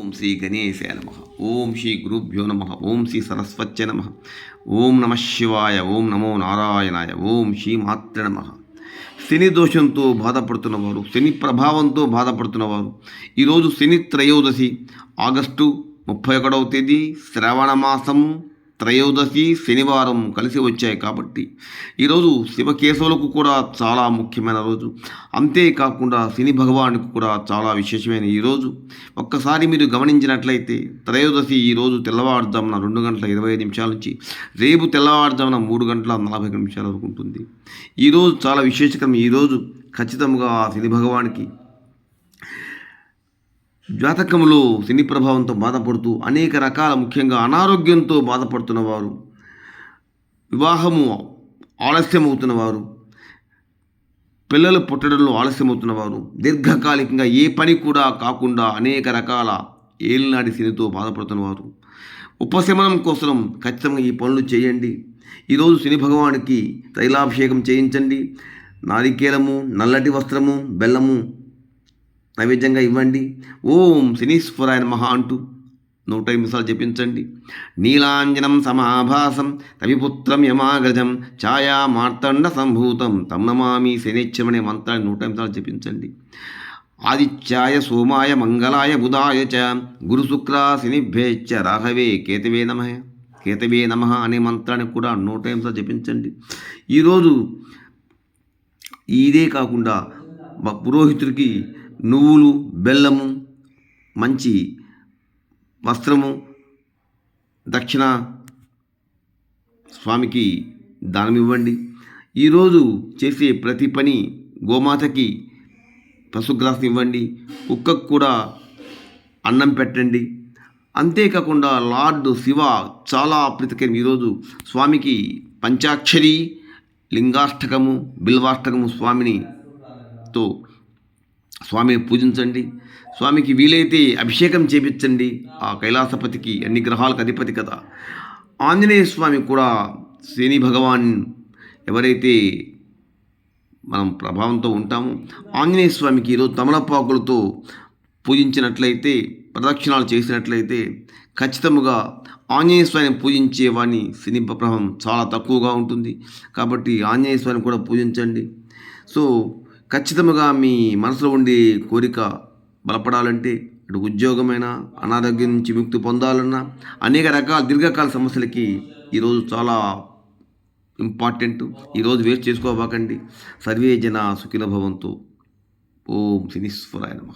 ఓం శ్రీ గణేశాయ నమ. ఓం శ్రీ గురుభ్యో నమ. ఓం శ్రీ సరస్వత్య నమ. ఓం నమ శివాయ. ఓం నమో నారాయణాయ. ఓం శ్రీ మాత్ర నమ. శని దోషంతో బాధపడుతున్నవారు శని ప్రభావంతో బాధపడుతున్నవారు ఈరోజు శని త్రయోదశి ఆగస్టు ముప్పై ఒకటవ తేదీ శ్రావణ మాసం త్రయోదశి శనివారం కలిసి వచ్చాయి కాబట్టి ఈరోజు శివకేశవులకు కూడా చాలా ముఖ్యమైన రోజు. అంతేకాకుండా శని భగవానికి కూడా చాలా విశేషమైన ఈరోజు ఒక్కసారి మీరు గమనించినట్లయితే త్రయోదశి ఈరోజు తెల్లవారుజామున రెండు గంటల ఇరవై నిమిషాల నుంచి రేపు తెల్లవారుజామున మూడు గంటల నలభై నిమిషాల వరకు ఉంటుంది. ఈరోజు చాలా విశేషకరం ఈరోజు ఖచ్చితంగా ఆ శని భగవానికి జాతకంలో శని ప్రభావంతో బాధపడుతూ అనేక రకాల ముఖ్యంగా అనారోగ్యంతో బాధపడుతున్న వారు వివాహము ఆలస్యమవుతున్న వారు పిల్లలు పుట్టడంలో ఆలస్యమవుతున్న వారు దీర్ఘకాలికంగా ఏ పని కూడా కాకుండా అనేక రకాల ఏలినాటి శనితో బాధపడుతున్నవారు. ఉపశమనం కోసం ఖచ్చితంగా ఈ పనులు చేయండి. ఈరోజు శని భగవానికి తైలాభిషేకం చేయించండి. నారికేలము నల్లటి వస్త్రము బెల్లము నైవేద్యంగా ఇవ్వండి. ఓం శనీశ్వరాయ మహా అంటూ నూట నిమిషాలు జపించండి. నీలాంజనం సమాభాసం రవిపుత్రం యమాగ్రజం ఛాయా మార్తండ సంభూతం తమ్నమామి నమామి శనిచ్చమనే మంత్రాన్ని నూట నిమిషాలు జపించండి. ఆదిత్యాయ సోమాయ మంగళాయ బుధాయ చ గురు శుక్ర శనిభ్యేచ్చ రాఘవే కేతవే నమ కేతవే నమ అనే మంత్రాన్ని కూడా నూట నిమిషాలు జపించండి. ఈరోజు ఇదే కాకుండా పురోహితుడికి నువ్వులు బెల్లము మంచి వస్త్రము దక్షిణ స్వామికి దానం ఇవ్వండి ఈరోజు చేసే ప్రతి పని గోమాతకి పశుగ్రాసం ఇవ్వండి. కుక్కకు కూడా అన్నం పెట్టండి. అంతేకాకుండా లార్డ్ శివ చాలా ప్రీతికరం ఈరోజు స్వామికి పంచాక్షరి లింగాష్టకము బిల్వాష్టకము స్వామిని తో స్వామిని పూజించండి. స్వామికి వీలైతే అభిషేకం చేపించండి. ఆ కైలాసపతికి అన్ని గ్రహాలకు అధిపతి కదా. ఆంజనేయ స్వామి కూడా శని భగవాన్ ఎవరైతే మనం ప్రభావంతో ఉంటామో ఆంజనేయ స్వామికి ఈరోజు తమలపాకులతో పూజించినట్లయితే ప్రదక్షిణాలు చేసినట్లయితే ఖచ్చితముగా ఆంజనేయ స్వామిని పూజించే వాడిని శని ప్రభావం చాలా తక్కువగా ఉంటుంది. కాబట్టి ఆంజనేయ స్వామిని కూడా పూజించండి. సో ఖచ్చితంగా మీ మనసులో ఉండే కోరిక బలపడాలంటే అటు ఉద్యోగమైన అనారోగ్యం నుంచి ముక్తి పొందాలన్నా అనేక రకాల దీర్ఘకాల సమస్యలకి ఈరోజు చాలా ఇంపార్టెంట్ ఈరోజు వేస్ట్ చేసుకోబాకండి. సర్వే జన సుఖిల భవంతు. ఓం శనీశ్వరాయ నమ.